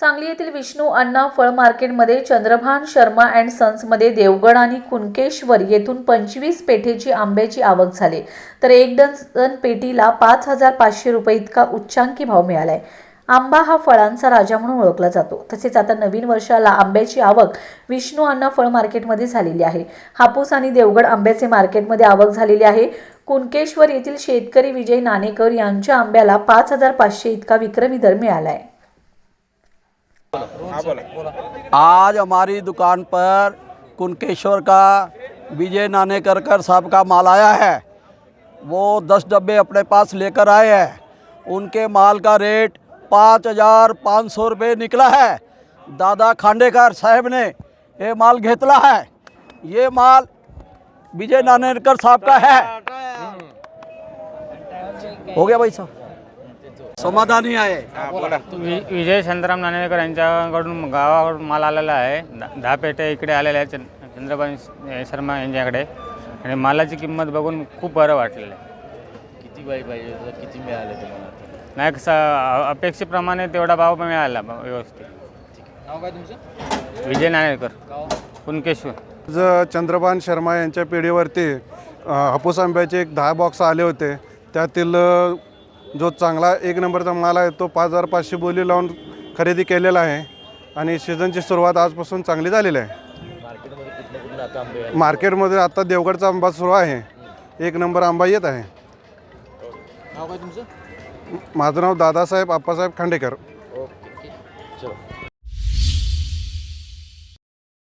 सांगली येथील विष्णू अण्णा फळ मार्केटमध्ये चंद्रभान शर्मा अँड सन्समध्ये देवगड आणि कुणकेश्वर येथून पंचवीस पेठेची आंब्याची आवक झाली. तर एक डझन पेटीला पाच हजार पाचशे रुपये इतका उच्चांकी भाव मिळाला आहे आंबा हा फळांचा राजा म्हणून ओळखला जातो. तसेच आता नवीन वर्षाला आंब्याची आवक विष्णू अण्णा फळ मार्केटमध्ये झालेली आहे. हापूस आणि देवगड आंब्याचे मार्केटमध्ये आवक झालेली आहे. कुणकेश्वर येथील शेतकरी विजय नाणेकर यांच्या आंब्याला पाच हजार पाचशे इतका विक्रमी दर मिळाला आहे आज हमारी दुकान पर कुनकेश्वर का विजय नानेकरकर साहब का माल आया है। वो दस डब्बे अपने पास लेकर आए हैं। उनके माल का रेट पाँच हज़ार पाँच सौ रुपये निकला है। दादा खांडेकर साहब ने ये माल घेतला है। ये माल विजय नानेकर साहब का है। हो गया भाई साहब। समाधानी आहे. वि- विजय शांताराम नाणेकर यांच्याकडून गावाकडून माल आलेला आहे. दा- दहा पेट्या इकडे आलेल्या आहेत चंद- चंद्रबाई श- शर्मा यांच्याकडे. आणि मालाची किंमत बघून खूप बरं वाटलेलं आहे. किती बाई पाहिजे होतं? किती मिळाले तुम्हाला? नाही कसं अ- अपेक्षेप्रमाणे तेवढा भाव मिळाला ब- व्यवस्थित. नाव काय तुमचं? विजय नाणेकर. कुणकेश्वर ज चंद्रभान शर्मा यांच्या पिढीवरती अ, हापूस आंब्याचे एक दहा बॉक्स आले होते. त्यातील अ, जो चांगला एक नंबरचा माल आहे तो पाच हजार पाचशे बोली लावून खरेदी केलेला आहे. आणि सीझनची सुरुवात आजपासून चांगली झालेली आहे. मार्केटमध्ये आता देवगडचा आंबा सुरू आहे. एक नंबर आंबा येत आहे. नाव काय तुमचं? माझं नाव दादासाहेब आप्पासाहेब खांडेकर.